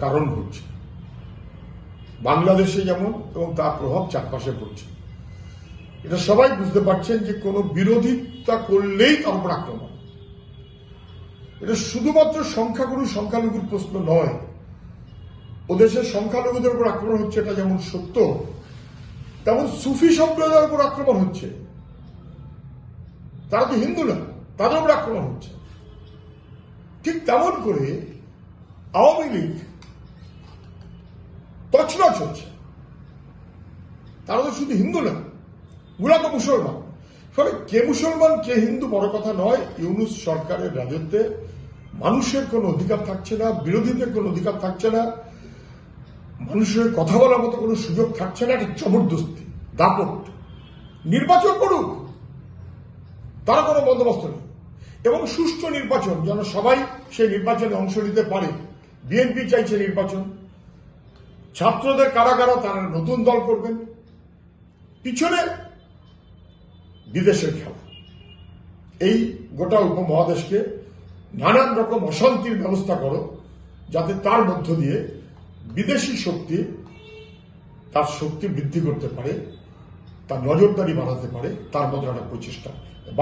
কারণ হচ্ছে। বাংলাদেশে যেমন এবং তার প্রভাব চারপাশে পড়ছে। এটা সবাই বুঝতে পারছেন যে কোনো বিরোধিতা করলেই তার উপর আক্রমণ। এটা শুধুমাত্র সংখ্যাগুরু সংখ্যালঘুর প্রশ্ন নয়। ও দেশের সংখ্যালঘুদের উপর আক্রমণ হচ্ছে, এটা যেমন সত্য, তেমন সুফি সম্প্রদায়ের উপর আক্রমণ হচ্ছে। তারা তো হিন্দু না, তাদের উপর আক্রমণ হচ্ছে। ঠিক তেমন করে আওয়ামী লীগ তছনছ হচ্ছে তারা তো শুধু হিন্দু না গুলা তো মুসলমান। ফলে কে মুসলমান, কে হিন্দু বড় কথা নয়, ইউনুস সরকারের রাজত্বে মানুষের কোনো অধিকার থাকছে না, বিরোধীদের কোনো অধিকার থাকছে না, মানুষের কথা বলার মতো কোনো সুযোগ থাকছে না একটা জবরদস্তি, দাপট। নির্বাচন করুক, তার কোনো বন্দোবস্ত নেই। এবং সুষ্ঠু নির্বাচন, যেন সবাই সেই নির্বাচনে অংশ নিতে পারে। বিএনপি চাইছে নির্বাচন। ছাত্রদের কারা কারা তারা নতুন দল করবেন। পিছনে বিদেশের খেলা। এই গোটা উপমহাদেশকে নানান রকম অশান্তির ব্যবস্থা করো, যাতে তার মধ্য দিয়ে বিদেশি শক্তি তার শক্তি বৃদ্ধি করতে পারে, তার নজরদারি বাড়াতে পারে, তার মধ্যে একটা প্রচেষ্টা।